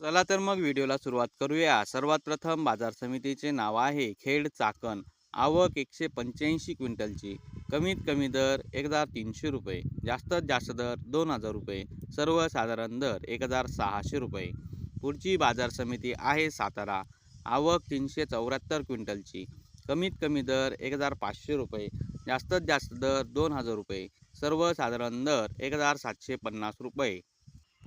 चला तर मग व्हिडिओला सुरुवात करूया. सर्वात प्रथम बाजार समितीचे नाव आहे खेड चाकण. आवक एकशे पंच्याऐंशी क्विंटलची. कमीत कमी दर एक हजार तीनशे रुपये. जास्तीत जास्त दर दोन हजार रुपये. सर्वसाधारण दर एक हजार सहाशे रुपये. पुढची बाजार समिती आहे सातारा. आवक तीनशे चौऱ्याहत्तर क्विंटलची. कमीत कमी दर एक हजार पाचशे रुपये. जास्तीत जास्त दर दोन हजार रुपये. सर्वसाधारण दर एक हजार सातशे पन्नास रुपये.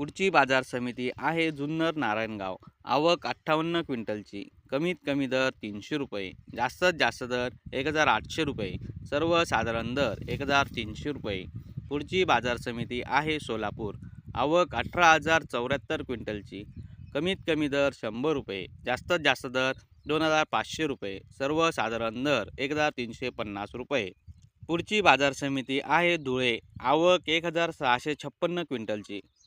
पुढची बाजार समिती आहे जुन्नर नारायणगाव. आवक अठ्ठावन्न क्विंटलची. कमीत कमी दर तीनशे रुपये. जास्तीत जास्त दर एक हजार आठशे रुपये. सर्वसाधारण दर एक हजार तीनशे रुपये. पुढची बाजार समिती आहे सोलापूर. आवक अठरा हजार चौऱ्याहत्तर क्विंटलची. कमीत कमी दर शंभर रुपये. जास्तीत जास्त दर दोन हजार पाचशे रुपये. सर्वसाधारण दर एक हजार तीनशे पन्नास रुपये. पुढची बाजार समिती आहे धुळे. आवक एक हजार सहाशे छप्पन्न क्विंटलची.